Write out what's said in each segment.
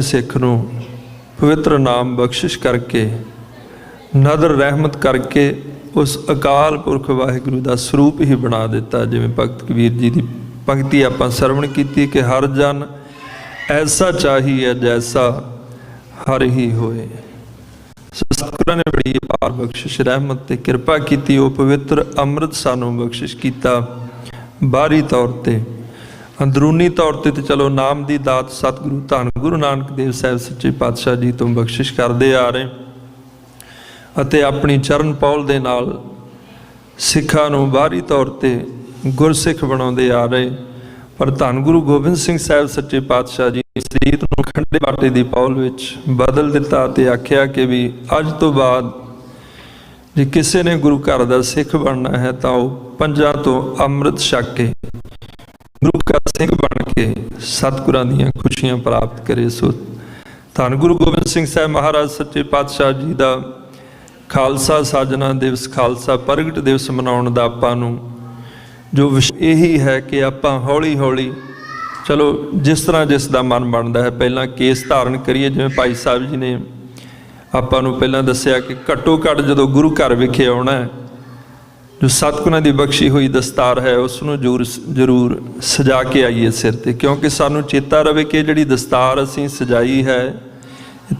ਸਿੱਖ ਨੂੰ ਪਵਿੱਤਰ ਨਾਮ ਬਖਸ਼ਿਸ਼ ਕਰਕੇ, ਨਦਰ ਰਹਿਮਤ ਕਰਕੇ ਉਸ ਅਕਾਲ ਪੁਰਖ ਵਾਹਿਗੁਰੂ ਦਾ ਸਰੂਪ ਹੀ ਬਣਾ ਦਿੱਤਾ। ਜਿਵੇਂ ਭਗਤ ਕਬੀਰ ਜੀ ਦੀ ਪੰਕਤੀ ਆਪਾਂ ਸਰਵਣ ਕੀਤੀ ਕਿ ਹਰ ਜਨ ਐਸਾ ਚਾਹੀਏ ਜੈਸਾ ਹਰ ਹੀ ਹੋਏ। ਸਤਿਗੁਰਾਂ ਨੇ ਬੜੀ ਅਪਾਰ ਬਖਸ਼ਿਸ਼, ਰਹਿਮਤ ਤੇ ਕਿਰਪਾ ਕੀਤੀ, ਉਹ ਪਵਿੱਤਰ ਅੰਮ੍ਰਿਤ ਸਾਨੂੰ ਬਖਸ਼ਿਸ਼ ਕੀਤਾ। ਬਾਹਰੀ ਤੌਰ ਤੇ ਅੰਦਰੂਨੀ ਤੌਰ ਤੇ ਤੇ ਚਲੋ ਨਾਮ ਦੀ ਦਾਤ ਸਤਿਗੁਰੂ, ਧੰਨ ਗੁਰੂ ਨਾਨਕ ਦੇਵ ਸਾਹਿਬ ਸੱਚੇ ਪਾਤਸ਼ਾਹ ਜੀ ਤੋਂ ਬਖਸ਼ਿਸ਼ ਕਰਦੇ ਆ ਰਹੇ ਅਤੇ ਆਪਣੀ ਚਰਨ ਪੌਲ ਦੇ ਨਾਲ ਸਿੱਖਾਂ ਨੂੰ ਬਾਹਰੀ ਤੌਰ ਤੇ ਗੁਰਸਿੱਖ ਬਣਾਉਂਦੇ ਆ ਰਹੇ ਪਰ ਧੰਨ ਗੁਰੂ ਗੋਬਿੰਦ ਸਿੰਘ ਸਾਹਿਬ ਸੱਚੇ ਪਾਤਸ਼ਾਹ ਜੀ ਇਸ ਨੂੰ ਖੰਡੇ ਬਾਟੇ ਦੀ ਪੌਲ ਵਿੱਚ ਬਦਲ ਦਿੱਤਾ ਤੇ ਆਖਿਆ ਕਿ ਵੀ ਅੱਜ ਤੋਂ ਬਾਅਦ ਜੇ ਕਿਸੇ ਨੇ ਗੁਰੂ ਘਰ ਦਾ ਸਿੱਖ ਬਣਨਾ ਹੈ ਤਾਂ ਉਹ ਪੰਜਾਂ ਤੋਂ ਅੰਮ੍ਰਿਤ ਛਕ ਕੇ ਸਿੰਘ ਬਣ ਕੇ ਸਤਿਗੁਰਾਂ ਦੀਆਂ ਖੁਸ਼ੀਆਂ ਪ੍ਰਾਪਤ ਕਰੇ। ਸੋ ਧੰਨ ਗੁਰੂ ਗੋਬਿੰਦ ਸਿੰਘ ਸਾਹਿਬ ਮਹਾਰਾਜ, ਸੱਚੇ ਪਾਤਸ਼ਾਹ ਜੀ ਦਾ ਖਾਲਸਾ ਸਾਜਨਾ ਦਿਵਸ, ਖਾਲਸਾ ਪ੍ਰਗਟ ਦਿਵਸ ਮਨਾਉਣ ਦਾ ਆਪਾਂ ਨੂੰ ਜੋ ਵਿਸ਼- ਇਹੀ ਹੈ ਕਿ ਆਪਾਂ ਹੌਲੀ ਹੌਲੀ ਚਲੋ ਜਿਸ ਤਰ੍ਹਾਂ ਜਿਸ ਦਾ ਮਨ ਬਣਦਾ ਹੈ, ਪਹਿਲਾਂ ਕੇਸ ਧਾਰਨ ਕਰੀਏ। ਜਿਵੇਂ ਭਾਈ ਸਾਹਿਬ ਜੀ ਨੇ ਆਪਾਂ ਨੂੰ ਪਹਿਲਾਂ ਦੱਸਿਆ ਕਿ ਘੱਟੋ ਘੱਟ ਜਦੋਂ ਗੁਰੂ ਘਰ ਵਿਖੇ ਆਉਣਾ ਹੈ ਜੋ ਸਤਿਗੁਰਾਂ ਦੀ ਬਖਸ਼ੀ ਹੋਈ ਦਸਤਾਰ ਹੈ ਉਸ ਨੂੰ ਜ਼ਰੂਰ ਜ਼ਰੂਰ ਸਜਾ ਕੇ ਆਈਏ ਸਿਰ ਤੇ ਕਿਉਂਕਿ ਸਾਨੂੰ ਚੇਤਾ ਰਵੇ ਕਿ ਜਿਹੜੀ ਦਸਤਾਰ ਅਸੀਂ ਸਜਾਈ ਹੈ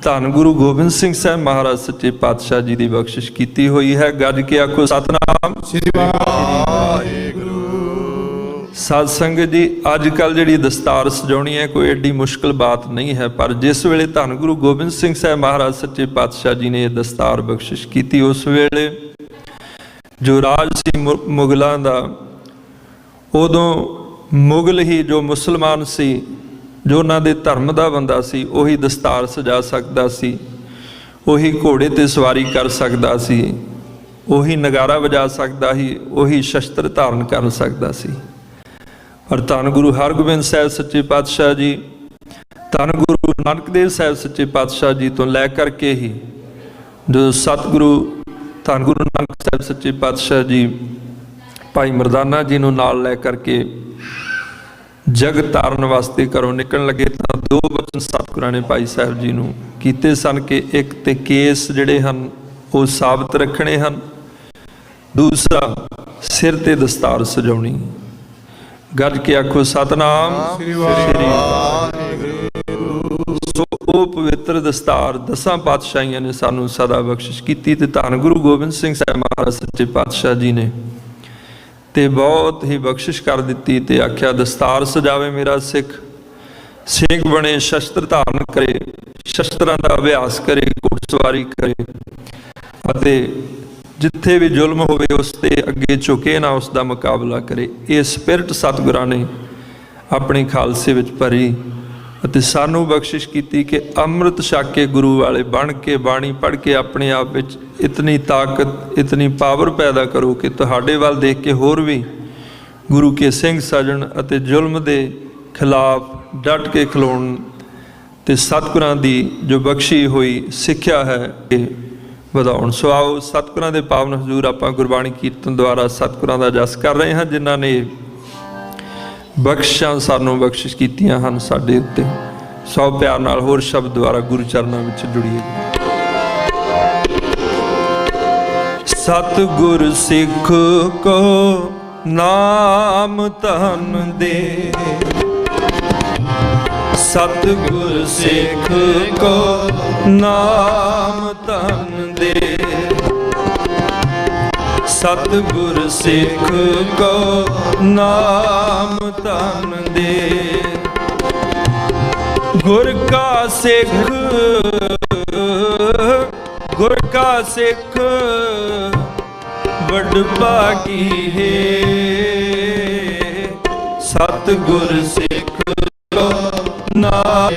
ਧੰਨ ਗੁਰੂ ਗੋਬਿੰਦ ਸਿੰਘ ਸਾਹਿਬ ਮਹਾਰਾਜ ਸੱਚੇ ਪਾਤਸ਼ਾਹ ਜੀ ਦੀ ਬਖਸ਼ਿਸ਼ ਕੀਤੀ ਹੋਈ ਹੈ। ਗੱਜ ਕੇ ਆਖੋ ਸਤਨਾਮ। ਸ੍ਰੀ ਵਾਹਿਗੁਰੂ। ਸਾਧ ਸੰਗਤ ਜੀ ਅੱਜ ਕੱਲ ਜਿਹੜੀ ਦਸਤਾਰ ਸਜਾਉਣੀ ਹੈ ਕੋਈ ਐਡੀ ਮੁਸ਼ਕਲ ਬਾਤ ਨਹੀਂ ਹੈ ਪਰ ਜਿਸ ਵੇਲੇ ਧੰਨ ਗੁਰੂ ਗੋਬਿੰਦ ਸਿੰਘ ਸਾਹਿਬ ਮਹਾਰਾਜ ਸੱਚੇ ਪਾਤਸ਼ਾਹ ਜੀ ਨੇ ਇਹ ਦਸਤਾਰ ਬਖਸ਼ਿਸ਼ ਕੀਤੀ ਉਸ ਵੇਲੇ ਜੋ ਰਾਜ ਸੀ ਮੁਗਲਾਂ ਦਾ, ਉਦੋਂ ਮੁਗਲ ਹੀ ਜੋ ਮੁਸਲਮਾਨ ਸੀ, ਜੋ ਉਹਨਾਂ ਦੇ ਧਰਮ ਦਾ ਬੰਦਾ ਸੀ, ਉਹੀ ਦਸਤਾਰ ਸਜਾ ਸਕਦਾ ਸੀ, ਉਹੀ ਘੋੜੇ ਤੇ ਸਵਾਰੀ ਕਰ ਸਕਦਾ ਸੀ, ਉਹੀ ਨਗਾਰਾ ਵਜਾ ਸਕਦਾ ਸੀ, ਉਹੀ ਸ਼ਸਤਰ ਧਾਰਨ ਕਰ ਸਕਦਾ ਸੀ। ਪਰ ਧੰਨ ਗੁਰੂ ਹਰਗੋਬਿੰਦ ਸਾਹਿਬ ਸੱਚੇ ਪਾਤਸ਼ਾਹ ਜੀ, ਧੰਨ ਗੁਰੂ ਨਾਨਕ ਦੇਵ ਸਾਹਿਬ ਸੱਚੇ ਪਾਤਸ਼ਾਹ ਜੀ ਤੋਂ ਲੈ ਕਰਕੇ ਹੀ ਜੋ ਸਤਿਗੁਰੂ ਧੰਨ ਗੁਰੂ ਨਾਨਕ ਸਾਹਿਬ ਸੱਚੇ ਪਾਤਸ਼ਾਹ ਜੀ ਭਾਈ ਮਰਦਾਨਾ ਜੀ ਨੂੰ ਨਾਲ ਲੈ ਕਰਕੇ ਜਗ ਤਾਰਨ ਵਾਸਤੇ ਘਰੋਂ ਨਿਕਲਣ ਲੱਗੇ ਤਾਂ ਦੋ ਬਚਨ ਸਤਿਗੁਰਾਂ ਨੇ ਭਾਈ ਸਾਹਿਬ ਜੀ ਨੂੰ ਕੀਤੇ ਸਨ ਕਿ ਇੱਕ ਤੇ ਕੇਸ ਜਿਹੜੇ ਹਨ ਉਹ ਸਾਬਤ ਰੱਖਣੇ ਹਨ ਦੂਸਰਾ ਸਿਰ ਤੇ ਦਸਤਾਰ ਸਜਾਉਣੀ। ਗੱਜ ਕੇ ਆਖੋ ਸਤਨਾਮ ਸ੍ਰੀ ਵਾਹਿਗੁਰੂ। ਉਹ ਪਵਿੱਤਰ ਦਸਤਾਰ ਦਸਾਂ ਪਾਤਸ਼ਾਹੀਆਂ ਨੇ ਸਾਨੂੰ ਸਦਾ ਬਖਸ਼ਿਸ਼ ਕੀਤੀ ਤੇ ਧੰਨ ਗੁਰੂ ਗੋਬਿੰਦ ਸਿੰਘ ਸਾਹਿਬ ਮਹਾਰਾਜ ਸੱਚੇ ਪਾਤਸ਼ਾਹ ਜੀ ਨੇ। ਤੇ ਬਹੁਤ ਹੀ ਬਖਸ਼ਿਸ਼ ਕਰ ਦਿੱਤੀ ਤੇ ਆਖਿਆ, ਦਸਤਾਰ ਸਜਾਵੇ ਮੇਰਾ ਸਿੱਖ ਸਿੰਘ ਬਣੇ, ਸ਼ਸਤਰ ਧਾਰਨ ਕਰੇ, ਸ਼ਸਤਰਾਂ ਦਾ ਅਭਿਆਸ ਕਰੇ, ਘੋੜਸਵਾਰੀ ਕਰੇ ਅਤੇ ਜਿੱਥੇ ਵੀ ਜ਼ੁਲਮ ਹੋਵੇ ਉਸ ਤੇ ਅੱਗੇ ਝੁਕੇ ਨਾ ਉਸ ਦਾ ਮੁਕਾਬਲਾ ਕਰੇ। ਇਹ ਸਪਿਰਟ ਸਤਿਗੁਰਾਂ ਨੇ ਆਪਣੇ ਖਾਲਸੇ ਵਿੱਚ ਭਰੀ ਅਤੇ ਸਾਨੂੰ ਬਖਸ਼ਿਸ਼ ਕੀਤੀ ਕਿ ਅੰਮ੍ਰਿਤ ਛਕ ਕੇ ਗੁਰੂ ਵਾਲੇ ਬਣ ਕੇ ਬਾਣੀ ਪੜ੍ਹ ਕੇ ਆਪਣੇ ਆਪ ਵਿੱਚ ਇਤਨੀ ਤਾਕਤ, ਇਤਨੀ ਪਾਵਰ ਪੈਦਾ ਕਰੋ ਕਿ ਤੁਹਾਡੇ ਵੱਲ ਦੇਖ ਕੇ ਹੋਰ ਵੀ ਗੁਰੂ ਕੇ ਸਿੰਘ ਸਜਣ ਅਤੇ ਜ਼ੁਲਮ ਦੇ ਖਿਲਾਫ ਡਟ ਕੇ ਖਲੋਣ ਤੇ ਸਤਿਗੁਰਾਂ ਦੀ ਜੋ ਬਖਸ਼ੀ ਹੋਈ ਸਿੱਖਿਆ ਹੈ ਇਹ ਵਧਾਉਣ। ਸੋ ਆਓ ਸਤਿਗੁਰਾਂ ਦੇ ਪਾਵਨ ਹਜ਼ੂਰ ਆਪਾਂ ਗੁਰਬਾਣੀ ਕੀਰਤਨ ਦੁਆਰਾ ਸਤਿਗੁਰਾਂ ਦਾ ਜਸ ਕਰ ਰਹੇ ਹਾਂ, ਜਿਨ੍ਹਾਂ ਨੇ ਬਖਸ਼ਾਂ ਸਾਨੂੰ ਬਖਸ਼ਿਸ਼ ਕੀਤੀਆਂ ਹਨ ਸਾਡੇ ਉੱਤੇ। ਸੋ ਪਿਆਰ ਨਾਲ ਹੋਰ ਸ਼ਬਦ ਦੁਆਰਾ ਗੁਰੂ ਚਰਨਾਂ ਵਿੱਚ ਜੁੜੀਏ। ਸਤਿਗੁਰ ਸਿੱਖ ਕੋ ਨਾਮ ਧਨ ਦੇ। ਸਤਿਗੁਰ ਸਿੱਖ ਕੋ ਨਾਮ ਧਨ ਸਤਿਗੁਰ ਸਿੱਖ ਕੋ ਨਾਮ ਧਨ ਦੇ। ਗੁਰ ਕਾ ਸਿੱਖ, ਗੁਰ ਕਾ ਸਿੱਖ, ਵੱਡ ਭਾਗੀ ਹੈ। ਸਤਿਗੁਰ ਸਿੱਖ ਕੋ ਨਾਮ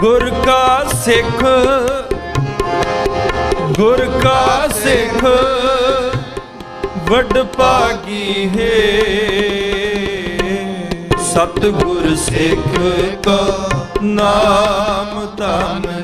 ਗੁਰ ਕਾ ਸਿੱਖ ਗੁਰ ਕਾ ਸਿੱਖ ਵੱਡ ਭਾਗੀ ਹੈ। ਸਤਿਗੁਰ ਸਿੱਖ ਕੋ ਨਾਮ ਧਨ